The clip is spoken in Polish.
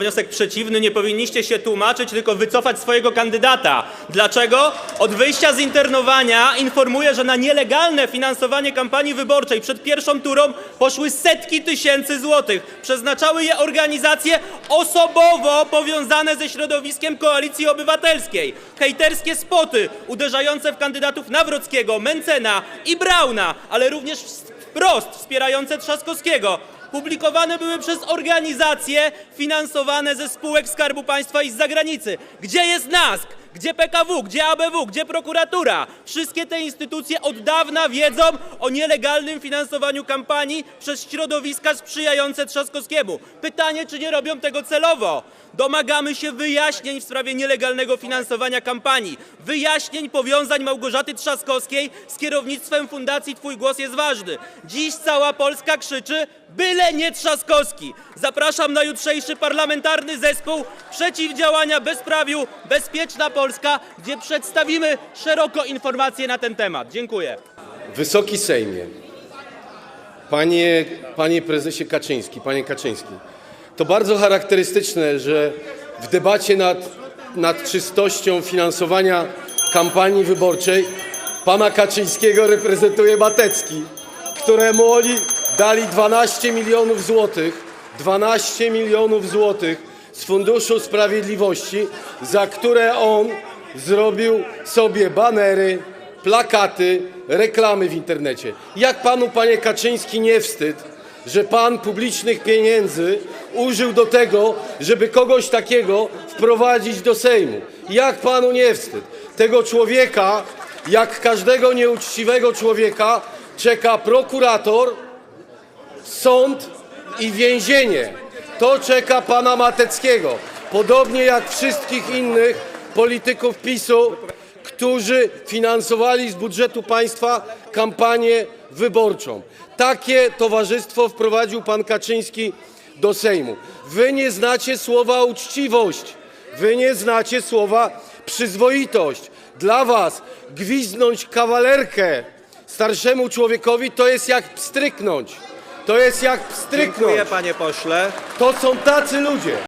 wniosek przeciwny, nie powinniście się tłumaczyć, tylko wycofać swojego kandydata. Dlaczego? Od wyjścia z internowania informuję, że na nielegalne finansowanie kampanii wyborczej przed pierwszą turą poszły setki tysięcy złotych. Przeznaczały je organizacje osobowo powiązane ze środowiskiem Koalicji Obywatelskiej. Hejterskie spoty uderzające w kandydatów Nawrockiego, Mencena i Brauna, ale również wprost wspierające Trzaskowskiego publikowane były przez organizacje finansowane ze spółek Skarbu Państwa i z zagranicy. Gdzie jest NASK? Gdzie PKW? Gdzie ABW? Gdzie prokuratura? Wszystkie te instytucje od dawna wiedzą o nielegalnym finansowaniu kampanii przez środowiska sprzyjające Trzaskowskiemu. Pytanie, czy nie robią tego celowo? Domagamy się wyjaśnień w sprawie nielegalnego finansowania kampanii, wyjaśnień powiązań Małgorzaty Trzaskowskiej z kierownictwem Fundacji Twój Głos jest Ważny. Dziś cała Polska krzyczy, byle nie Trzaskowski. Zapraszam na jutrzejszy parlamentarny zespół przeciwdziałania bezprawiu Bezpieczna Polska, gdzie przedstawimy szeroko informacje na ten temat. Dziękuję. Wysoki Sejmie, panie, panie prezesie Kaczyński, panie Kaczyński, to bardzo charakterystyczne, że w debacie nad, nad czystością finansowania kampanii wyborczej pana Kaczyńskiego reprezentuje Matecki, któremu oni dali 12 milionów złotych, 12 milionów złotych z Funduszu Sprawiedliwości, za które on zrobił sobie banery, plakaty, reklamy w internecie. Jak panu, panie Kaczyński, nie wstyd, że pan publicznych pieniędzy użył do tego, żeby kogoś takiego wprowadzić do Sejmu? Jak panu nie wstyd? Tego człowieka, jak każdego nieuczciwego człowieka, czeka prokurator, sąd i więzienie. To czeka pana Mateckiego. Podobnie jak wszystkich innych polityków PiSu, którzy finansowali z budżetu państwa kampanię wyborczą. Takie towarzystwo wprowadził pan Kaczyński do Sejmu. Wy nie znacie słowa uczciwość. Wy nie znacie słowa przyzwoitość. Dla was gwiznąć kawalerkę starszemu człowiekowi to jest jak pstryknąć. To jest jak pstryknąć. panie pośle. To są tacy ludzie.